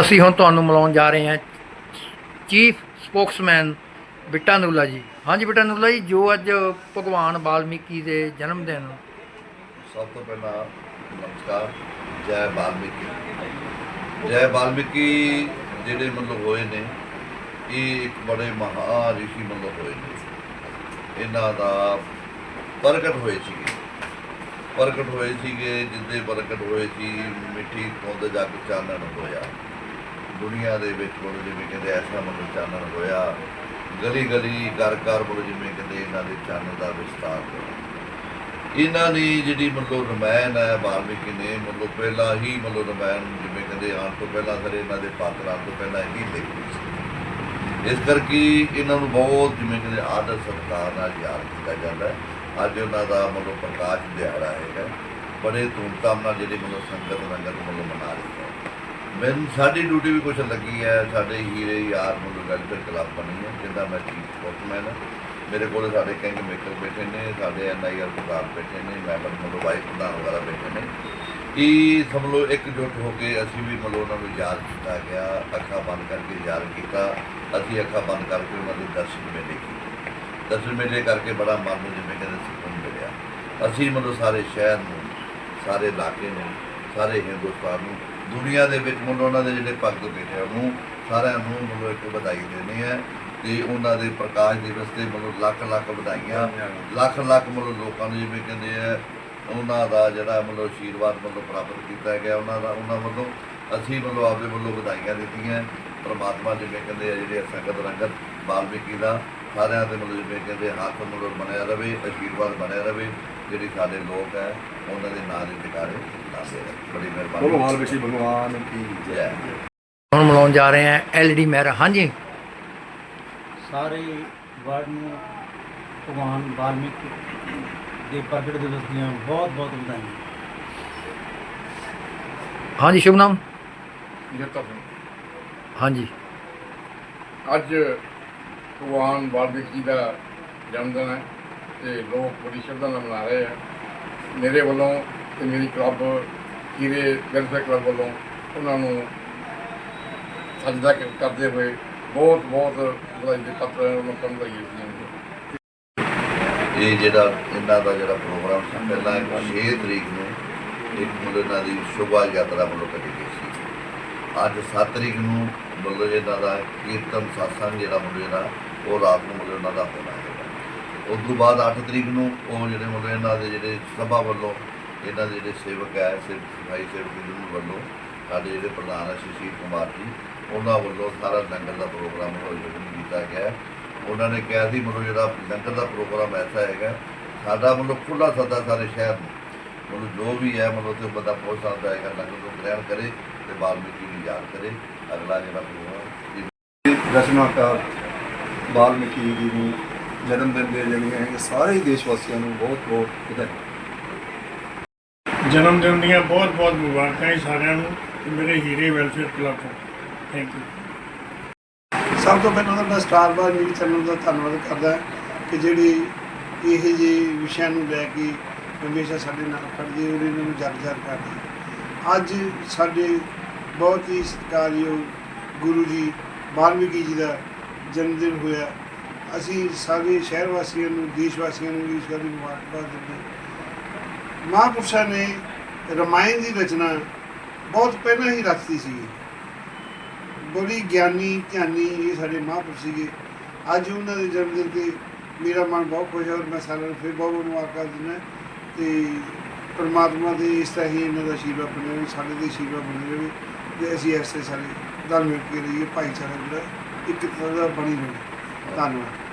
ਅਸੀਂ ਹੁਣ ਤੁਹਾਨੂੰ ਮਿਲਾਉਣ ਜਾ ਰਹੇ ਹਾਂ ਚੀਫ ਸਪੋਕਸਮੈਨ ਬਿੱਟਾ ਨੂਲਾ ਜੀ। ਹਾਂਜੀ ਬਿੱਟਾ ਨੂਲਾ ਜੀ, ਜੋ ਅੱਜ ਭਗਵਾਨ ਵਾਲਮੀਕੀ ਦੇ ਜਨਮ ਦਿਨ। ਸਭ ਤੋਂ ਪਹਿਲਾਂ ਨਮਸਕਾਰ, ਜੈ ਵਾਲਮੀਕੀ ਜੈ ਵਾਲਮੀਕੀ ਜਿਹੜੇ ਮਤਲਬ ਹੋਏ ਨੇ, ਇਹ ਇੱਕ ਬੜੇ ਮਹਾ ਰਿਸ਼ੀ ਮਤਲਬ ਹੋਏ ਨੇ। ਇਹਨਾਂ ਦਾ ਪ੍ਰਗਟ ਹੋਏ ਸੀਗੇ। ਪ੍ਰਗਟ ਹੋਏ ਸੀਗੇ ਜਿੱਦੇ ਪ੍ਰਗਟ ਹੋਏ ਸੀ ਮਿੱਠੀ ਤੋਂ ਜਾ ਕੇ ਚਾਨਣ ਹੋਇਆ। ਦੁਨੀਆ ਦੇ ਵਿੱਚ ਬੋਲ ਜਿਵੇਂ ਕਹਿੰਦੇ ਐਸਾ ਮਤਲਬ ਚਾਨਣ ਹੋਇਆ ਗਲੀ ਗਲੀ ਘਰ ਘਰ ਬੋਲ ਜਿਵੇਂ ਕਹਿੰਦੇ ਇਹਨਾਂ ਦੇ ਚਾਨਣ ਦਾ ਵਿਸਤਾਰ ਹੋਇਆ। ਇਹਨਾਂ ਦੀ ਜਿਹੜੀ ਮਤਲਬ ਰਮਾਇਣ ਹੈ ਵਾਲਮੀਕੀ ਨੇ, ਮਤਲਬ ਪਹਿਲਾਂ ਹੀ ਮਤਲਬ ਰਮਾਇਣ ਜਿਵੇਂ ਕਹਿੰਦੇ ਆਉਣ ਤੋਂ ਪਹਿਲਾਂ ਸਾਰੇ ਇਹਨਾਂ ਦੇ ਪਾਤਰਾਂ ਤੋਂ ਪਹਿਲਾਂ ਹੀ ਲਿਖੀ ਸੀ। ਇਸ ਕਰਕੇ ਇਹਨਾਂ ਨੂੰ ਬਹੁਤ ਜਿਵੇਂ ਕਹਿੰਦੇ ਆਦਰ ਸਤਿਕਾਰ ਨਾਲ ਯਾਦ ਕੀਤਾ ਜਾਂਦਾ ਹੈ। ਅੱਜ ਉਹਨਾਂ ਦਾ ਮਤਲਬ ਪ੍ਰਕਾਸ਼ ਦਿਹਾੜਾ ਹੈਗਾ, ਬੜੇ ਧੂਮਧਾਮ ਨਾਲ ਜਿਹੜੀ ਮਤਲਬ ਸੰਗਤ ਰੰਗਤ ਮਤਲਬ ਮਨਾ ਰਹੀ ਹੈ। ਮੈਨੂੰ ਸਾਡੀ ਡਿਊਟੀ ਵੀ ਕੁਛ ਲੱਗੀ ਹੈ, ਸਾਡੇ ਹੀਰੇ ਯਾਰ ਮਤਲਬ ਵੈਲਫੇਅਰ ਕਲੱਬ ਬਣੀ ਹੈ, ਜਿੰਦਾ ਮੈਂ ਚੀਫ ਸਪੋਰਟਸਮੈਨ ਹਾਂ। ਮੇਰੇ ਕੋਲ ਸਾਡੇ ਕਿੰਗ ਮੇਕਰ ਬੈਠੇ ਨੇ, ਸਾਡੇ ਐਨਆਈਆਰ ਪ੍ਰਧਾਨ ਬੈਠੇ ਨੇ, ਮੈਂਬਰ ਮਤਲਬ ਵਾਈਸ ਪ੍ਰਧਾਨ ਵਗੈਰਾ ਬੈਠੇ ਨੇ। ਇਹ ਸਭ ਲੋਕ ਇਕਜੁੱਟ ਹੋ ਕੇ ਅਸੀਂ ਵੀ ਮਤਲਬ ਉਹਨਾਂ ਨੂੰ ਯਾਦ ਕੀਤਾ ਗਿਆ, ਅੱਖਾਂ ਬੰਦ ਕਰਕੇ ਯਾਦ ਕੀਤਾ, ਅਸੀਂ ਅੱਖਾਂ ਬੰਦ ਕਰਕੇ ਉਹਨਾਂ ਦੇ ਦਰਸ਼ਨ ਮੇਲੇ ਕੀਤੇ ਦਰਸ਼ਨ ਮੇਲੇ ਕਰਕੇ ਬੜਾ ਮਨ ਨੂੰ ਜਿਵੇਂ ਕਹਿੰਦੇ ਸਕੂਨ ਮਿਲਿਆ। ਅਸੀਂ ਮਤਲਬ ਸਾਰੇ ਸ਼ਹਿਰ ਨੂੰ, ਸਾਰੇ ਇਲਾਕੇ ਨੂੰ ਸਾਰੇ ਹਿੰਦੁਸਤਾਨ ਨੂੰ। ਦੁਨੀਆ ਦੇ ਵਿੱਚ ਮਤਲਬ ਉਹਨਾਂ ਦੇ ਜਿਹੜੇ ਭਗਤ ਬੈਠੇ ਆ ਉਹਨੂੰ ਸਾਰਿਆਂ ਨੂੰ ਮਤਲਬ ਇੱਕ ਵਧਾਈ ਦੇਣੀ ਹੈ ਤੇ ਉਹਨਾਂ ਦੇ ਪ੍ਰਕਾਸ਼ ਦਿਵਸ ਤੇ ਮਤਲਬ ਲੱਖ ਲੱਖ ਵਧਾਈਆਂ। ਲੱਖ ਲੱਖ ਮਤਲਬ ਲੋਕਾਂ ਨੂੰ ਜਿਵੇਂ ਕਹਿੰਦੇ ਆ ਉਹਨਾਂ ਦਾ ਜਿਹੜਾ ਮਤਲਬ ਆਸ਼ੀਰਵਾਦ ਮਤਲਬ ਪ੍ਰਾਪਤ ਕੀਤਾ ਗਿਆ ਉਹਨਾਂ ਦਾ ਉਹਨਾਂ ਵੱਲੋਂ ਅਸੀਂ ਮਤਲਬ ਆਪਦੇ ਵੱਲੋਂ ਵਧਾਈਆਂ ਦਿੱਤੀਆਂ। ਪ੍ਰਮਾਤਮਾ ਜਿਵੇਂ ਕਹਿੰਦੇ ਆ ਜਿਹੜੇ ਸੰਗਤ ਰੰਗਤ ਵਾਲਮੀਕੀ ਦਾ ਸਾਰਿਆਂ ਦੇ ਮਤਲਬ ਜਿਵੇਂ ਕਹਿੰਦੇ ਹੱਥ ਮਤਲਬ ਬਣਿਆ ਰਵੇ ਆਸ਼ੀਰਵਾਦ ਬਣਿਆ ਰਵੇ। ਜਿਹੜੀ ਸਾਡੇ ਲੋਕ ਹੈ ਉਹਨਾਂ ਦੇ ਨਾਂ ਦੇ ਟਿਕਾਰੇ ਰਹੇ ਬੜੀ ਬੋਲੋ ਮਿਹਰਬਾਨੀ ਵਾਲਮੀਕੀ ਭਗਵਾਨ ਕੀ ਜੈ। ਹੁਣ ਮਿਲਾਉਣ ਜਾ ਰਹੇ ਹਾਂ ਐਲਡੀ ਮਹਿਰਾ। ਹਾਂਜੀ। ਸਾਰੇ ਵਰਡ ਨੂੰ ਭਗਵਾਨ ਵਾਲਮੀਕੀ ਦੇ ਪ੍ਰਗਟ ਦਿਵਸ ਦੀਆਂ ਬਹੁਤ ਬਹੁਤ ਵਧਾਈਆਂ। ਹਾਂਜੀ ਸ਼ੁਭ ਨਾਮ? ਜੱਤਾ ਸਿੰਘ। ਹਾਂਜੀ। ਅੱਜ ਭਗਵਾਨ ਵਾਲਮੀਕੀ ਦਾ ਜਨਮ ਦਿਨ ਹੈ। ਤੇ ਲੋਕ ਬੜੀ ਸ਼ਰਧਾ ਨਾਲ ਮਨਾ ਰਹੇ ਆ। ਮੇਰੇ ਵੱਲੋਂ ਤੇ ਮੇਰੀ ਕਲੱਬ ਕੀਰੇ ਵੈਲਫੇਅਰ ਕਲੱਬ ਵੱਲੋਂ ਉਹਨਾਂ ਨੂੰ ਸਜਦਾ ਕਰਦੇ ਹੋਏ ਬਹੁਤ ਬਹੁਤ ਵਧਾਈ ਦੇ ਪੱਤਰ ਉਹਨਾਂ ਨੂੰ ਵਧਾਈ ਇਹ ਜਿਹੜਾ ਇਹਨਾਂ ਦਾ ਜਿਹੜਾ ਪ੍ਰੋਗਰਾਮ ਸੀ, ਪਹਿਲਾਂ 6 ਤਰੀਕ ਨੂੰ ਇੱਕ ਮਤਲਬ ਇਹਨਾਂ ਦੀ ਸ਼ੋਭਾ ਯਾਤਰਾ ਵੱਲੋਂ ਕੱਢੀ ਗਈ ਸੀ। ਅੱਜ 7 ਤਰੀਕ ਨੂੰ ਮਤਲਬ ਇਹਨਾਂ ਦਾ ਕੀਰਤਨ satsang ਜਿਹੜਾ ਮਤਲਬ ਜਿਹੜਾ ਉਹ ਰਾਤ ਨੂੰ ਮਤਲਬ ਇਹਨਾਂ ਦਾ ਹੋਣਾ। ਉਸ ਤੋਂ ਬਾਅਦ 8 ਤਰੀਕ ਨੂੰ ਉਹ ਜਿਹੜੇ ਮਤਲਬ ਇਹਨਾਂ ਦੇ ਜਿਹੜੇ ਸਭਾ ਵੱਲੋਂ, ਇਹਨਾਂ ਦੇ ਜਿਹੜੇ ਸੇਵਕ ਹੈ ਸਿਵ ਸਫ਼ਾਈ ਸੇਵਕ ਯੂਨੀਅਨ ਵੱਲੋਂ, ਸਾਡੇ ਜਿਹੜੇ ਪ੍ਰਧਾਨ ਹੈ ਸ਼ਸ਼ੀਰ ਕੁਮਾਰ ਜੀ, ਉਹਨਾਂ ਵੱਲੋਂ ਸਾਰਾ ਲੰਗਰ ਦਾ ਪ੍ਰੋਗਰਾਮ ਆਯੋਜਨ ਕੀਤਾ ਗਿਆ ਉਹਨਾਂ ਨੇ ਕਿਹਾ ਸੀ ਮਤਲਬ ਜਿਹੜਾ ਲੰਗਰ ਦਾ ਪ੍ਰੋਗਰਾਮ ਐਸਾ ਹੈਗਾ, ਸਾਡਾ ਮਤਲਬ ਖੁੱਲਾ ਸੱਦਾ ਸਾਰੇ ਸ਼ਹਿਰ ਨੂੰ। ਮਤਲਬ ਜੋ ਵੀ ਹੈ, ਮਤਲਬ ਤੇ ਬੰਦਾ ਪਹੁੰਚ ਸਕਦਾ ਹੈਗਾ, ਲੰਗਰ ਨੂੰ ਗ੍ਰਹਿਣ ਕਰੇ ਤੇ ਵਾਲਮੀਕੀ ਨੂੰ ਯਾਦ ਕਰੇ। ਅਗਲਾ ਜਿਹੜਾ ਪ੍ਰੋਗਰਾਮ ਇਹ ਰਚਨਾਕਾਰ ਵਾਲਮੀਕੀ ਜੀ ਨੂੰ ਜਨਮ ਦਿਨ ਦੇ ਜਿਹੜੀਆਂ ਹੈ ਸਾਰੇ ਹੀ ਦੇਸ਼ ਵਾਸੀਆਂ ਨੂੰ ਬਹੁਤ ਬਹੁਤ ਵਧਾਈ ਜਨਮ ਦਿਨ ਦੀਆਂ ਬਹੁਤ ਬਹੁਤ ਮੁਬਾਰਕਾਂ ਜੀ ਸਾਰਿਆਂ ਨੂੰ ਮੇਰੇ ਹੀਰੇ ਵੈਲਫੇਅਰ ਕਲੱਬ ਤੋਂ। ਥੈਂਕ ਯੂ ਸਭ ਤੋਂ ਪਹਿਲਾਂ ਤਾਂ ਮੈਂ ਸਟਾਰ ਬਾਰ ਨਿਊਜ਼ ਚੈਨਲ ਦਾ ਧੰਨਵਾਦ ਕਰਦਾ ਕਿ ਜਿਹੜੀ ਇਹ ਜਿਹੇ ਵਿਸ਼ਿਆਂ ਨੂੰ ਲੈ ਕੇ ਹਮੇਸ਼ਾ ਸਾਡੇ ਨਾਲ ਖੜਦੀ ਔਰ ਇਹਨਾਂ ਨੂੰ ਜਗ ਜਗ ਕਰਦੀ ਅੱਜ ਸਾਡੇ ਬਹੁਤ ਹੀ ਸਤਿਕਾਰਯੋਗ ਗੁਰੂ ਜੀ ਵਾਲਮੀਕੀ ਜੀ ਦਾ ਜਨਮ ਦਿਨ ਹੋਇਆ। ਅਸੀਂ ਸਾਰੇ ਸ਼ਹਿਰ ਵਾਸੀਆਂ ਨੂੰ, ਦੇਸ਼ ਵਾਸੀਆਂ ਨੂੰ ਵੀ ਇਸ ਗੱਲ ਦੀ ਮੁਬਾਰਕਬਾਦ ਦਿੰਦੇ ਮਹਾਂਪੁਰਸ਼ਾਂ ਨੇ ਰਮਾਇਣ ਦੀ ਰਚਨਾ ਬਹੁਤ ਪਹਿਲਾਂ ਹੀ ਰੱਖਤੀ ਸੀ। ਬੜੀ ਗਿਆਨੀ, ਧਿਆਨੀ ਇਹ ਸਾਡੇ ਮਹਾਂਪੁਰਸ਼ ਸੀਗੇ। ਅੱਜ ਉਹਨਾਂ ਦੇ ਜਨਮ ਦਿਨ ਤੇ ਮੇਰਾ ਮਨ ਬਹੁਤ ਖੁਸ਼ ਹੈ ਔਰ ਮੈਂ ਸਾਰਿਆਂ ਨੂੰ ਫਿਰ ਬਹੁਤ ਬਹੁਤ ਮੁਬਾਰਕਾਂ ਦਿੰਦਾ ਤੇ ਪਰਮਾਤਮਾ ਦੇ ਇਸ ਤਰ੍ਹਾਂ ਹੀ ਇਹਨਾਂ ਦਾ ਆਸ਼ੀਰਵਾਦ ਬਣੇ ਰਹੇ, ਸਾਡੇ ਦੇ ਆਸ਼ੀਰਵਾਦ ਬਣੇ ਰਹੇ ਤੇ ਅਸੀਂ ਐਸੇ ਸਾਰੇ ਦਲ ਮਿਲ ਕੇ ਰਹੀਏ, ਭਾਈਚਾਰਾ ਜਿਹੜਾ ਇੱਕ ਤਰ੍ਹਾਂ ਦਾ ਬਣੀ ਰਹੇ। ਧੰਨਵਾਦ।